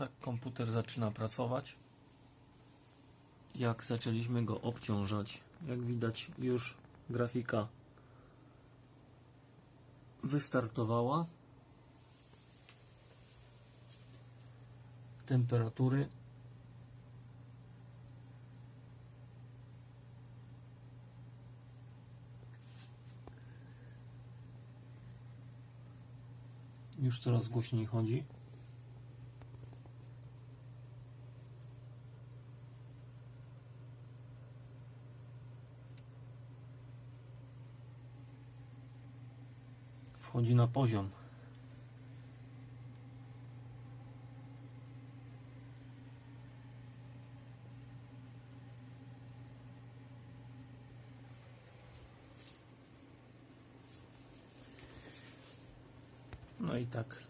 tak komputer zaczyna pracować. Jak zaczęliśmy go obciążać, jak widać już grafika wystartowała. Temperatury już coraz głośniej chodzi. Wchodzi na poziom. No i tak